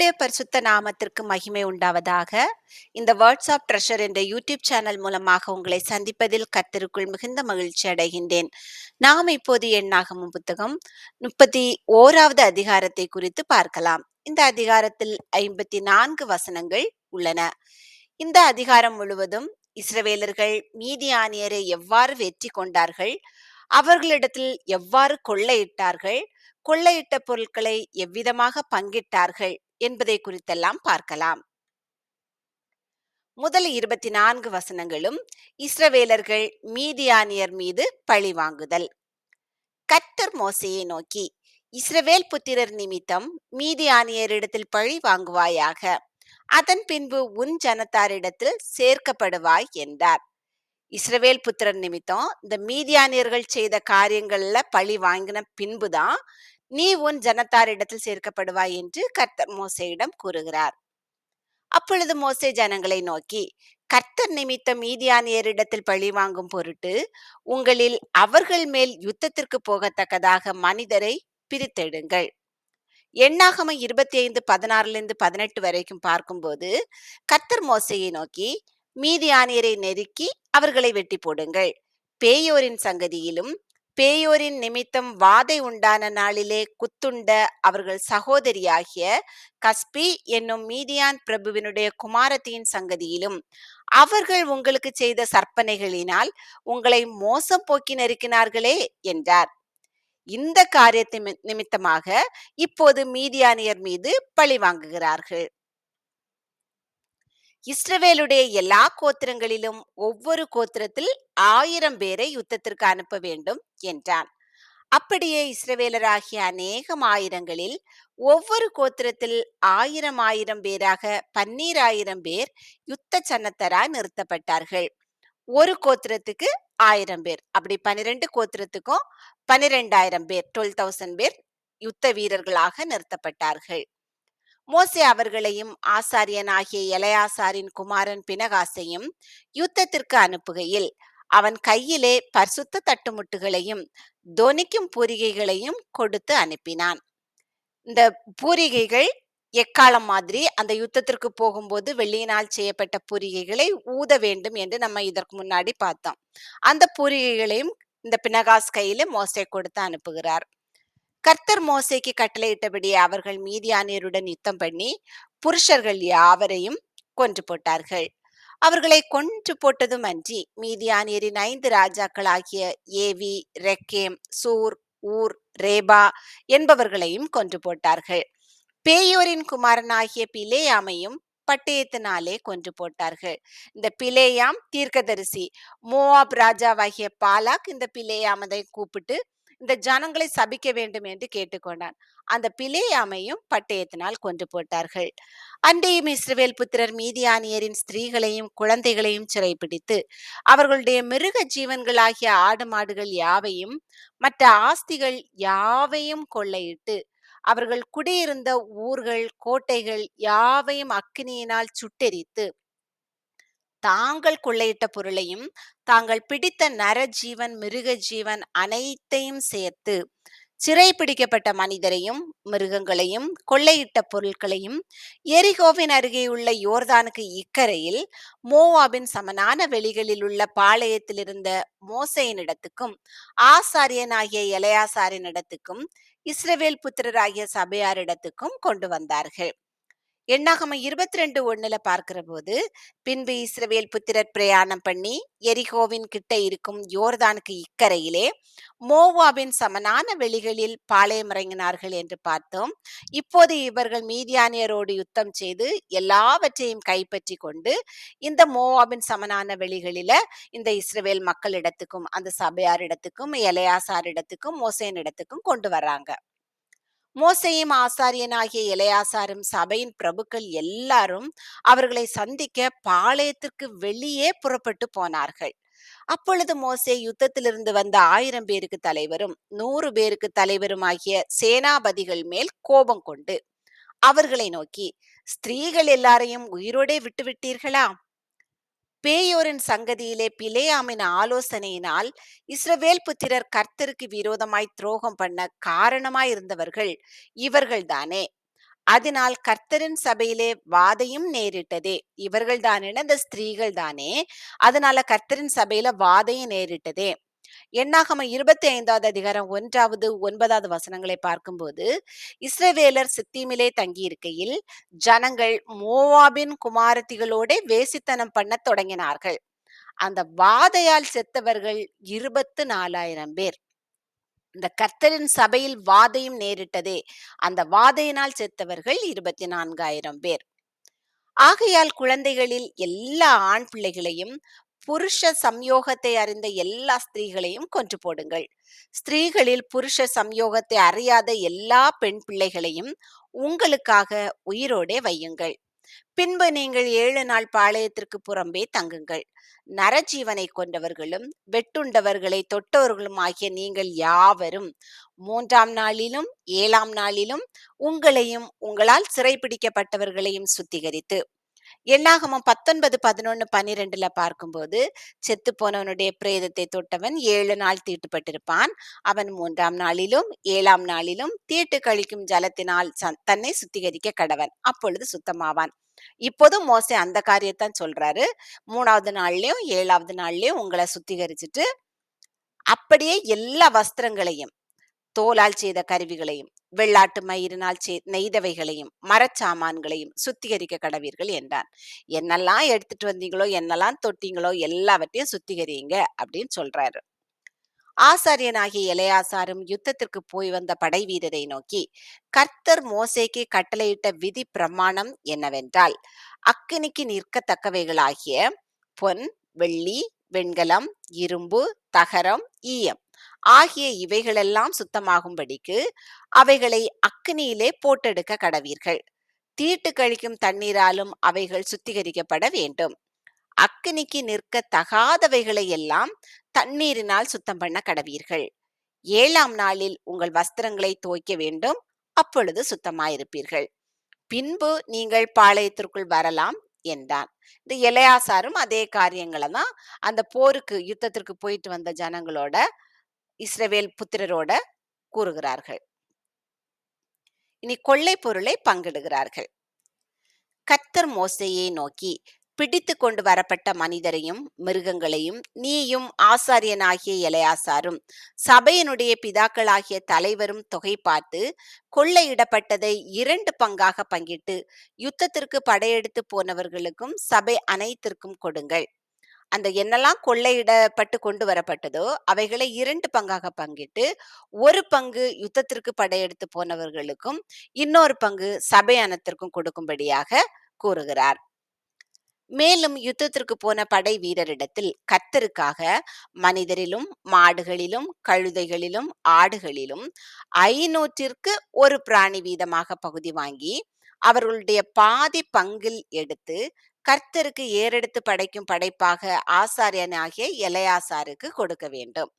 கர்த்தருடைய பரிசுத்த நாமத்திற்கு மகிமை உண்டாவதாக. இந்த வேர்ட்ஸ் ஆஃப் ட்ரெஷர் என்ற யூடியூப் சேனல் மூலமாக உங்களை சந்திப்பதில் கர்த்தருக்குள் மிகுந்த மகிழ்ச்சி அடைகின்றேன். நாம் இப்போது எண்ணாகமும் புத்தகம் முப்பத்தி ஓராவது அதிகாரத்தை குறித்து பார்க்கலாம். இந்த அதிகாரத்தில் ஐம்பத்தி நான்கு வசனங்கள் உள்ளன. இந்த அதிகாரம் முழுவதும் இஸ்ரவேலர்கள் மீதியானியரை எவ்வாறு வெற்றி கொண்டார்கள்? அவர்களிடத்தில் எவ்வாறு கொள்ளையிட்டார்கள்? கொள்ளையிட்ட பொருட்களை எவ்விதமாக பங்கிட்டார்கள்? என்பதை குறித்தெல்லாம் பார்க்கலாம். முதல் இருபத்தி நான்கு வசனங்களும் இஸ்ரவேலர்கள் மீதியானியர் மீது பழி வாங்குதல். கர்த்தர் மோசையை நோக்கி இஸ்ரவேல் புத்திரர் நிமித்தம் மீதியானியரிடத்தில் பழி வாங்குவாயாக அதன் பின்பு உன் ஜனத்தாரிடத்தில் சேர்க்கப்படுவாய் என்றார். இஸ்ரவேல் புத்திரர் நிமித்தம் இந்த மீதியானியர்கள் செய்த காரியங்கள்ல பழி வாங்கின பின்புதான் நீ உன் ஜனத்தாரிடத்தில் சேர்க்கப்படுவாய் என்று கர்த்தர் மோசையிடம் கூறுகிறார். அப்பொழுது மோசே ஜனங்களை நோக்கி கர்த்தர் நிமித்தம் மீதியானியரிடத்தில் பழி வாங்கும் பொருட்டு உங்களில் அவர்கள் மேல் யுத்தத்திற்கு போகத்தக்கதாக மனிதரை பிரித்தெடுங்கள். எண்ணாகம இருபத்தி ஐந்து பதினாறுல இருந்து பதினெட்டு வரைக்கும் பார்க்கும்போது கர்த்தர் மோசையை நோக்கி மீதியானியரை நெருக்கி அவர்களை வெட்டி போடுங்கள் பேயோரின் சங்கதியிலும் பேயோரின் நிமித்தம் வாதை உண்டான நாளிலே குத்துண்ட அவர்கள் சகோதரியாகிய கஸ்பி என்னும் மீதியான் பிரபுவினுடைய குமாரத்தியின் சங்கதியிலும் அவர்கள் உங்களுக்கு செய்த சற்பனைகளினால் உங்களை மோசம் போக்கி நெருக்கினார்களே என்றார். இந்த காரியத்தை நிமித்தமாக இப்போது மீதியானியர் மீது பழி வாங்குகிறார்கள். இஸ்ரவேலுடைய எல்லா கோத்திரங்களிலும் ஒவ்வொரு கோத்திரத்தில் ஆயிரம் பேரை யுத்தத்திற்கு அனுப்ப வேண்டும் என்றான். அப்படியே இஸ்ரவேலராகிய அநேகம் ஆயிரங்களில் ஒவ்வொரு கோத்திரத்தில் ஆயிரம் ஆயிரம் பேராக பன்னீராயிரம் பேர் யுத்த சன்னத்தராய் நிறுத்தப்பட்டார்கள். ஒரு கோத்திரத்துக்கு ஆயிரம் பேர் அப்படி பன்னிரெண்டு கோத்திரத்துக்கும் பனிரெண்டாயிரம் பேர் டுவெல் தௌசண்ட் பேர் யுத்த வீரர்களாக நிறுத்தப்பட்டார்கள். மோசே அவர்களையும் ஆசாரியனாகிய இளையாசாரின் குமாரன் பினகாசையும் யுத்தத்திற்கு அனுப்புகையில் அவன் கையிலே பரிசுத்த தட்டுமுட்டுகளையும் தொனிக்கும் பூரிகைகளையும் கொடுத்து அனுப்பினான். இந்த பூரிகைகள் எக்காலம் மாதிரி அந்த யுத்தத்திற்கு போகும்போது வெள்ளியினால் செய்யப்பட்ட பூரிகைகளை ஊத வேண்டும் என்று நம்ம இதற்கு முன்னாடி பார்த்தோம். அந்த பூரிகைகளையும் இந்த பினகாஸ் கையில மோசை கொடுத்து அனுப்புகிறார். கர்த்தர் மோசைக்கு கட்டளையிட்டபடி அவர்கள் மீதியானியருடன் யுத்தம் பண்ணி புருஷர்கள் யாவரையும் கொன்று போட்டார்கள். அவர்களை கொன்று போட்டதும் அன்றி மீதியானியரின் ஐந்து ராஜாக்களாகிய ஏவி ரெக்கேம் சூர் ஊர் ரேபா என்பவர்களையும் கொன்று போட்டார்கள். பேயோரின் குமாரனாகிய பிலேயாமையும் பட்டயத்தினாலே கொன்று போட்டார்கள். இந்த பிலேயாம் தீர்க்கதரிசி மோவாப் ராஜாவாகிய பாலாக் இந்த பிலேயாமதை கூப்பிட்டு இந்த ஜனங்களை சபிக்க வேண்டும் என்று கேட்டுக்கொண்டான். அந்த பிலேயாமையும் பட்டயத்தினால் கொன்று போட்டார்கள். அன்றையும் இஸ்ரவேல் புத்திரர் மீதியானியரின் ஸ்திரீகளையும் குழந்தைகளையும் சிறைப்பிடித்து அவர்களுடைய மிருக ஜீவன்களாகிய ஆடு மாடுகள் யாவையும் மற்ற ஆஸ்திகள் யாவையும் கொள்ளையிட்டு அவர்கள் குடியிருந்த ஊர்கள் கோட்டைகள் யாவையும் அக்கினியினால் சுட்டெரித்து தாங்கள் கொள்ளையிட்ட பொருளையும் தாங்கள் பிடித்த நர ஜீவன் மிருக ஜீவன் அனைத்தையும் சேர்த்து சிறை பிடிக்கப்பட்ட மனிதரையும் மிருகங்களையும் கொள்ளையிட்ட பொருட்களையும் எரிகோவின் அருகேயுள்ள யோர்தானுக்கு இக்கரையில் மோவாபின் சமனான வெளிகளில் உள்ள பாளையத்தில் இருந்த மோசையினிடத்துக்கும் ஆசாரியனாகிய இளையாசாரினிடத்துக்கும் இஸ்ரவேல் புத்திரராகிய சபையாரிடத்துக்கும் கொண்டு வந்தார்கள். எண்ணாகம இருபத்தி ரெண்டு ஒண்ணுல பார்க்கிற போது பின்பு இஸ்ரவேல் புத்திரர் பிரயாணம் பண்ணி எரிகோவின் கிட்ட இருக்கும் யோர்தானுக்கு இக்கரையிலே மோவாவின் சமனான வெளிகளில் பாளையமிறங்கினார்கள் என்று பார்த்தோம். இப்போது இவர்கள் மீதியானியரோடு யுத்தம் செய்து எல்லாவற்றையும் கைப்பற்றி கொண்டு இந்த மோவாவின் சமனான வெளிகளில இந்த இஸ்ரவேல் மக்களிடத்துக்கும் அந்த சபையாரிடத்துக்கும் மோசேன் இடத்துக்கும் கொண்டு வர்றாங்க. மோசையும் ஆசாரியனாகிய இளையாசாரும் சபையின் பிரபுக்கள் எல்லாரும் அவர்களை சந்திக்க பாளையத்திற்கு வெளியே புறப்பட்டு போனார்கள். அப்பொழுது மோசே யுத்தத்திலிருந்து வந்த ஆயிரம் பேருக்கு தலைவரும் நூறு பேருக்கு தலைவருமாகிய சேனாபதிகள் மேல் கோபம் கொண்டு அவர்களை நோக்கி ஸ்திரீகள் எல்லாரையும் உயிரோடே விட்டுவிட்டீர்களா? பேயோரின் சங்கதியிலே பிலேயாமின் ஆலோசனையினால் இஸ்ரவேல் புத்திரர் கர்த்தருக்கு விரோதமாய் துரோகம் பண்ண காரணமாயிருந்தவர்கள் இவர்கள்தானே. அதனால் கர்த்தரின் சபையிலே வாதையும் நேரிட்டதே. இவர்கள் தானே இந்த ஸ்திரீகள் தானே அதனால கர்த்தரின் சபையில வாதையும் நேரிட்டதே. எண்ணாகம இருபத்தி ஐந்தாவது அதிகாரம் ஒன்றாவது ஒன்பதாவது வசனங்களை பார்க்கும்போது இஸ்ரவேலர் சித்தீமிலே தங்கியிருக்கையில் ஜனங்கள் மோவாபின் குமாரத்திகளோட வேசித்தனம் பண்ண தொடங்கினார்கள். அந்த வாதையால் செத்தவர்கள் இருபத்து நாலாயிரம் பேர். இந்த கர்த்தரின் சபையில் வாதையும் நேரிட்டதே. அந்த வாதையினால் செத்தவர்கள் இருபத்தி நான்காயிரம் பேர். ஆகையால் குழந்தைகளில் எல்லா ஆண் பிள்ளைகளையும் புருஷ சம்யோகத்தை அறிந்த எல்லா ஸ்திரீகளையும் கொன்று போடுங்கள். ஸ்திரீகளில் புருஷ சம்யோகத்தை அறியாத எல்லா பெண் பிள்ளைகளையும் உங்களுக்காக உயிரோடே வையுங்கள். பின்பு நீங்கள் ஏழு நாள் பாளையத்திற்கு புறம்பே தங்குங்கள். நரஜீவனை கொண்டவர்களும் வெட்டுண்டவர்களை தொட்டவர்களும் ஆகிய நீங்கள் யாவரும் மூன்றாம் நாளிலும் ஏழாம் நாளிலும் உங்களையும் உங்களால் சிறைபிடிக்கப்பட்டவர்களையும் சுத்திகரித்து எண்ணாகமம் பத்தொன்பது பதினொன்னு பன்னிரெண்டுல பார்க்கும்போது செத்து போனவனுடைய பிரேதத்தை தொட்டவன் ஏழு நாள் தீட்டுப்பட்டிருப்பான். அவன் மூன்றாம் நாளிலும் ஏழாம் நாளிலும் தீட்டு கழிக்கும் ஜலத்தினால் தன்னை சுத்திகரிக்க கடவன். அப்பொழுது சுத்தமாவான். இப்போதும் மோசே அந்த காரியத்தான் சொல்றாரு. மூணாவது நாள்லயும் ஏழாவது நாள்லயும் உங்களை சுத்திகரிச்சுட்டு அப்படியே எல்லா வஸ்திரங்களையும் தோலால் செய்த கருவிகளையும் வெள்ளாட்டு மயிரினால் செய் நெய்தவைகளையும் மரச்சாமான்களையும் சுத்திகரிக்க கடவீர்கள் என்றான். என்னெல்லாம் எடுத்துட்டு வந்தீங்களோ என்னெல்லாம் தொட்டீங்களோ எல்லாவற்றையும் சுத்திகரியுங்க அப்படின்னு சொல்றாரு. ஆசாரியனாகிய இளையாசாரும் யுத்தத்திற்கு போய் வந்த படை வீரரை நோக்கி கர்த்தர் மோசைக்கு கட்டளையிட்ட விதி பிரமாணம் என்னவென்றால் அக்கினிக்கு நிற்கத்தக்கவைகளாகிய பொன் வெள்ளி வெண்கலம் இரும்பு தகரம் ஈயம் ஆகிய இவைகளெல்லாம் சுத்தமாகும்படிக்கு அவைகளை அக்கினியிலே போட்டெடுக்க கடவீர்கள். தீட்டு கழிக்கும் தண்ணீராலும் அவைகள் சுத்திகரிக்கப்பட வேண்டும். அக்னிக்கு நிற்க தகாதவைகளை எல்லாம் தண்ணீரினால் சுத்தம் பண்ண கடவீர்கள். ஏழாம் நாளில் உங்கள் வஸ்திரங்களை துவைக்க வேண்டும். அப்பொழுது சுத்தமாயிருப்பீர்கள். பின்பு நீங்கள் பாளையத்திற்குள் வரலாம் என்றான். இந்த இளையாசாரும் அதே காரியங்களை தான் அந்த போருக்கு யுத்தத்திற்கு போயிட்டு வந்த ஜனங்களோட இஸ்ரவேல் புத்திரரோட கூறுகிறார்கள். இனி கொள்ளை பொருளை பங்கிடுகிறார்கள். கத்தர் மோசையை நோக்கி பிடித்து கொண்டு வரப்பட்ட மனிதரையும் மிருகங்களையும் நீயும் ஆசாரியனாகிய இளையாசாரும் சபையினுடைய பிதாக்களாகிய தலைவரும் தொகை பார்த்து கொள்ளையிடப்பட்டதை இரண்டு பங்காக பங்கிட்டு யுத்தத்திற்கு படையெடுத்து போனவர்களுக்கும் சபை அனைத்திற்கும் கொடுங்கள். அந்த என்னெல்லாம் கொள்ளையிடப்பட்டு கொண்டு வரப்பட்டதோ அவைகளை இரண்டு பங்காக பங்கிட்டு ஒரு பங்கு யுத்தத்திற்கு படையெடுத்து போனவர்களுக்கும் இன்னொரு பங்கு சபையானத்திற்கும் கொடுக்கும்படியாக கூறுகிறார். மேலும் யுத்தத்திற்கு போன படை வீரரிடத்தில் கத்தருக்காக மனிதரிலும் மாடுகளிலும் கழுதைகளிலும் ஆடுகளிலும் ஐநூற்றிற்கு ஒரு பிராணி வீதமாக பகுதி வாங்கி அவர்களுடைய பாதி பங்கில் எடுத்து கர்த்தருக்கு ஏறெடுத்து படைக்கும் படைப்பாக ஆசாரியனாகிய இளையாசாருக்கு கொடுக்க வேண்டும்.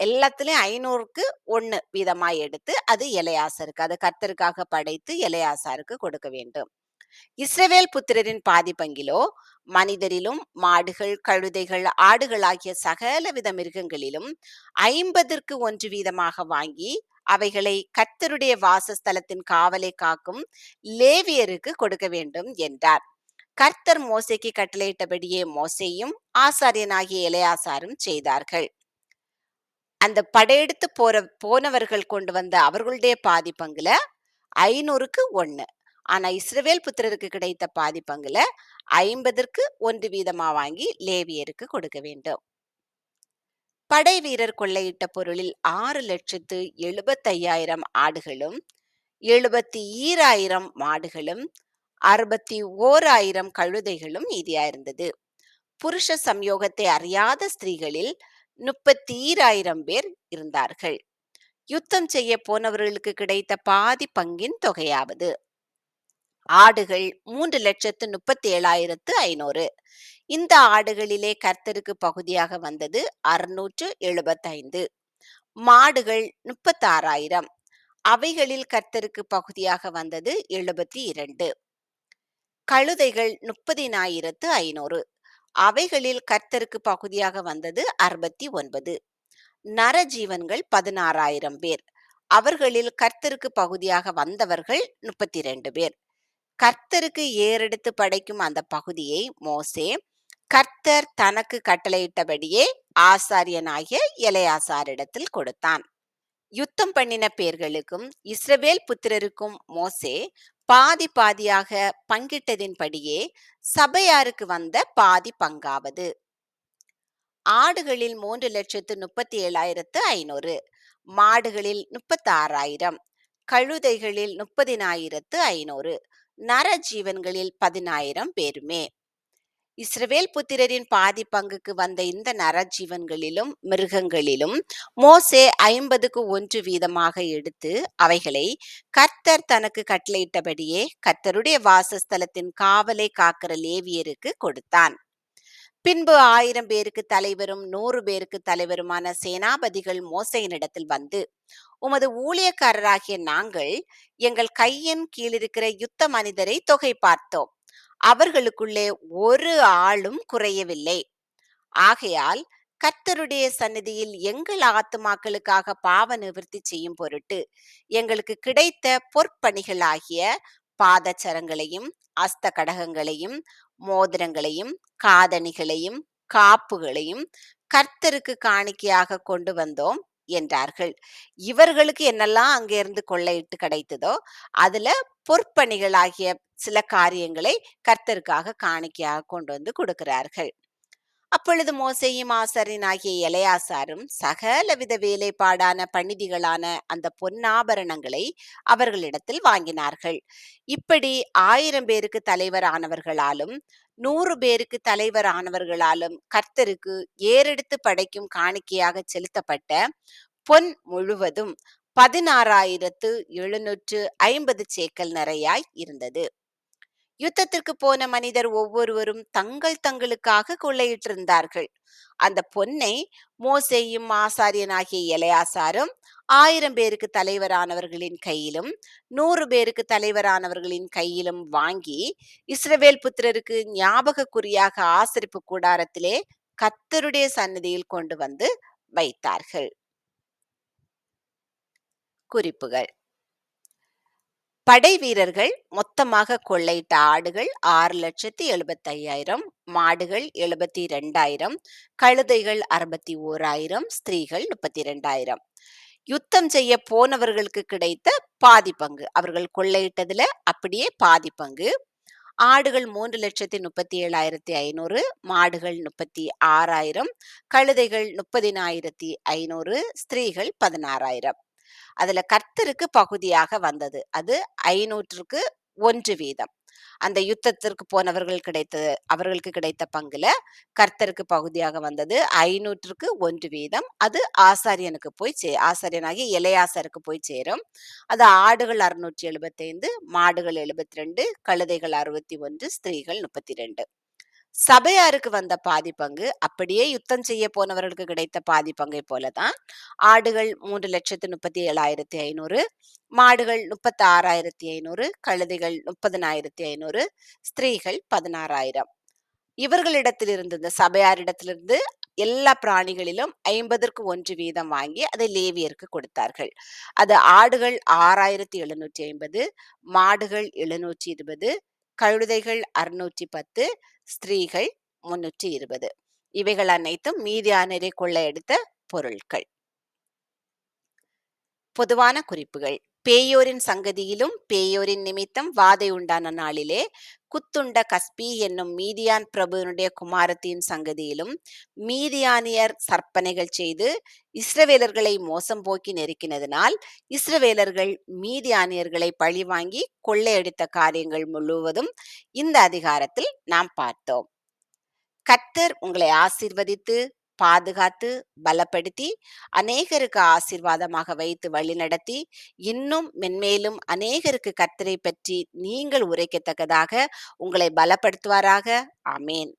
எல்லாத்துலயும் ஐநூறுக்கு ஒண்ணு வீதமாய் எடுத்து அது இளையாசருக்கு அது கர்த்தருக்காக படைத்து இளையாசாருக்கு கொடுக்க வேண்டும். இஸ்ரவேல் புத்திரரின் பாதி பங்கிலோ மனிதரிலும் மாடுகள் கழுதைகள் ஆடுகள் ஆகிய சகலவித மிருகங்களிலும் ஐம்பதற்கு ஒன்று வீதமாக வாங்கி அவைகளை கர்த்தருடைய வாசஸ்தலத்தின் காவலை காக்கும் லேவியருக்கு கொடுக்க வேண்டும் என்றார். கர்த்தர் மோசைக்கு கட்டளையிட்டபடியே மோசையும் ஆசாரியனாகிய இளையாசாரும் செய்தார்கள். அந்த படையெடுத்து போற போனவர்கள் கொண்டு வந்த அவர்களுடைய பாதி பங்குல ஐநூறுக்கு ஒன்னு ஆனா இஸ்ரவேல் புத்திரருக்கு கிடைத்த பாதி பங்குல ஐம்பதற்கு ஒன்று வீதமா வாங்கி லேவியருக்கு கொடுக்க வேண்டும். படை வீரர் கொள்ளையிட்ட பொருளில் ஆறு லட்சத்து எழுபத்தையாயிரம் ஆடுகளும் எழுபத்தி ஈராயிரம் மாடுகளும் அறுபத்தி ஓராயிரம் கழுதைகளும் மீதியாயிருந்தது புருஷ சம்யோகத்தை அறியாத ஸ்திரீகளில் முப்பத்தி ஈராயிரம் பேர் இருந்தார்கள். யுத்தம் செய்ய போனவர்களுக்கு கிடைத்த பாதி பங்கின் தொகையாவது. ஆடுகள் மூன்று லட்சத்து முப்பத்தி ஏழாயிரத்து ஐநூறு. இந்த ஆடுகளிலே கர்த்தருக்கு பகுதியாக வந்தது அறுநூற்று எழுபத்தைந்து. மாடுகள் முப்பத்தாறாயிரம். அவைகளில் கர்த்தருக்கு பகுதியாக வந்தது எழுபத்தி இரண்டு. கழுதைகள் முப்பதினாயிரத்து ஐநூறு. அவைகளில் கர்த்தருக்கு பகுதியாக வந்தது அறுபத்தி ஒன்பது. நரஜீவன்கள் பதினாறாயிரம் பேர். அவர்களில் கர்த்தருக்கு பகுதியாக வந்தவர்கள் முப்பத்தி ரெண்டு பேர். கர்த்தருக்கு ஏறெடுத்து படைக்கும் அந்த பகுதியை மோசே கர்த்தர் தனக்கு கட்டளையிட்டபடியே ஆசாரியனாகிய இளையாசாரிடத்தில் கொடுத்தான். யுத்தம் பண்ணின பேர்களுக்கும் இஸ்ரவேல் புத்திரருக்கும் மோசே பாதி பாதியாக பங்கிட்டதின்படியே சபையாருக்கு வந்த பாதி பங்காவது. ஆடுகளில் மூன்று லட்சத்து முப்பத்தி ஏழாயிரத்து ஐநூறு மாடுகளில் முப்பத்தாறாயிரம் கழுதைகளில் முப்பதினாயிரத்து ஐநூறு நர ஜீவன்களில் பதினாயிரம் பேருமே. இஸ்ரவேல் புத்திரரின் பாதி பங்குக்கு வந்த இந்த நரஜீவன்களிலும் மிருகங்களிலும் மோசே ஐம்பதுக்கு ஒன்று வீதமாக எடுத்து அவைகளை கர்த்தர் தனக்கு கட்டளையிட்டபடியே கர்த்தருடைய வாசஸ்தலத்தின் காவலை காக்கிற லேவியருக்கு கொடுத்தான். பின்பு ஆயிரம் பேருக்கு தலைவரும் நூறு பேருக்கு தலைவருமான சேனாபதிகள் மோசையினிடத்தில் வந்து உமது ஊழியக்காரராகிய நாங்கள் எங்கள் கையின் கீழிருக்கிற யுத்த மனிதரை தொகை பார்த்தோம் அவர்களுக்குள்ளே ஒரு ஆளும் குறையவில்லை. ஆகையால் கர்த்தருடைய சந்நிதியில் எங்கள் ஆத்துமாக்களுக்காக பாவ நிவர்த்தி செய்யும் பொருட்டு எங்களுக்கு கிடைத்த பொற்பணிகளாகிய பாதச்சரங்களையும் அஸ்த கடகங்களையும் மோதிரங்களையும் காதணிகளையும் காப்புகளையும் கர்த்தருக்கு காணிக்கையாக கொண்டு வந்தோம். என்றார்கள். இவர்களுக்கு என்னெல்லாம் அங்கிருந்து கொள்ளையிட்டு கிடைத்ததோ அதுல பொற்பணிகளாகிய சில காரியங்களை கர்த்தருக்காக காணிக்கையாக கொண்டு வந்து கொடுக்கிறார்கள். அப்பொழுது மோசையும் ஆசரினாகிய இளையாசாரும் சகலவித வேலைப்பாடான பணிதிகளான அந்த பொன்னாபரணங்களை அவர்களிடத்தில் வாங்கினார்கள். இப்படி ஆயிரம் பேருக்கு தலைவர் ஆனவர்களாலும் நூறு பேருக்கு தலைவர் ஆனவர்களாலும் கர்த்தருக்கு ஏறெடுத்து படைக்கும் காணிக்கையாக செலுத்தப்பட்ட பொன் முழுவதும் பதினாறாயிரத்து எழுநூற்று ஐம்பது சேக்கல் நிறையாய் இருந்தது. யுத்தத்திற்கு போன மனிதர் ஒவ்வொருவரும் தங்கள் தங்களுக்காக கொள்ளையிட்டிருந்தார்கள். அந்த பொன்னை மோசேயும் ஆசாரியனாகிய இளையாசாரும் ஆயிரம் பேருக்கு தலைவரானவர்களின் கையிலும் நூறு பேருக்கு தலைவரானவர்களின் கையிலும் வாங்கி இஸ்ரவேல் புத்திரருக்கு ஞாபக குறியாக ஆசரிப்பு கூடாரத்திலே கத்தருடைய சன்னதியில் கொண்டு வந்து வைத்தார்கள். குறிப்புகள். படை வீரர்கள் மொத்தமாக கொள்ளையிட்ட ஆடுகள் ஆறு லட்சத்தி எழுபத்தி ஐயாயிரம் மாடுகள் எழுபத்தி ரெண்டாயிரம் கழுதைகள் அறுபத்தி ஓராயிரம் ஸ்திரீகள் முப்பத்தி ரெண்டாயிரம். யுத்தம் செய்ய போனவர்களுக்கு கிடைத்த பாதி பங்கு. அவர்கள் கொள்ளையிட்டதுல அப்படியே பாதி பங்கு. ஆடுகள் மூன்று லட்சத்தி முப்பத்தி ஏழாயிரத்தி ஐநூறு மாடுகள் முப்பத்தி ஆறாயிரம் கழுதைகள் முப்பதினாயிரத்தி ஐநூறு ஸ்திரீகள் பதினாறாயிரம். அதுல கர்த்தருக்கு பகுதியாக வந்தது. அது ஐநூற்றுக்கு ஒன்று வீதம். அந்த யுத்தத்திற்கு போனவர்கள் கிடைத்த அவர்களுக்கு கிடைத்த பங்குல கர்த்தருக்கு பகுதியாக வந்தது. ஐநூற்றுக்கு ஒன்று வீதம். அது ஆசாரியனுக்கு போய் சே ஆசாரியனாகி இளையாசருக்கு போய் சேரும். அது ஆடுகள் அறுநூற்றி எழுபத்தைந்து மாடுகள் எழுபத்தி ரெண்டு கழுதைகள் அறுபத்தி ஒன்று ஸ்திரீகள் முப்பத்தி ரெண்டு. சபையாருக்கு வந்த பாதி பங்கு அப்படியே யுத்தம் செய்ய போனவர்களுக்கு கிடைத்த பாதி பங்கை போலதான் ஆடுகள் மூன்று லட்சத்து முப்பத்தி ஏழாயிரத்தி ஐநூறு மாடுகள் முப்பத்தி ஆறாயிரத்தி ஐநூறு கழுதைகள் முப்பதனாயிரத்தி ஐநூறு ஸ்திரீகள் பதினாறாயிரம். இவர்களிடத்திலிருந்து இந்த சபையாரிடத்திலிருந்து எல்லா பிராணிகளிலும் ஐம்பதற்கு ஒன்று வீதம் வாங்கி அதை லேவியருக்கு கொடுத்தார்கள். அது ஆடுகள் ஆறாயிரத்தி எழுநூற்றி ஐம்பது மாடுகள் எழுநூற்றி இருபது கழுதைகள் அறுநூற்றி பத்து ஸ்திரீகள் முன்னூற்றி இருபது. இவைகள் அனைத்தும் மீதியானரை கொள்ளையடித்த பொருட்கள் பொதுவான குறிப்புகள். பேயோரின் சங்கதியிலும் பேயோரின் நிமித்தம் வாதை உண்டான நாளிலே குத்துண்ட கஸ்பி என்னும் மீதியான் பிரபுவினுடைய குமாரத்தியின் சங்கதியிலும் மீதியானியர் சற்பனைகள் செய்து இஸ்ரவேலர்களை மோசம் போக்கி நெருக்கினதினால் இஸ்ரவேலர்கள் மீதியானியர்களை பழிவாங்கி கொள்ளையடித்த காரியங்கள் முழுவதும் இந்த அதிகாரத்தில் நாம் பார்த்தோம். கத்தர் உங்களை ஆசீர்வதித்து பாதுகாத்து பலப்படுத்தி அநேகருக்கு ஆசீர்வாதமாக வைத்து வழிநடத்தி இன்னும் மென்மேலும் அநேகருக்கு கர்த்தரை பற்றி நீங்கள் உரைக்கத்தக்கதாக உங்களை பலப்படுத்துவாராக. ஆமேன்.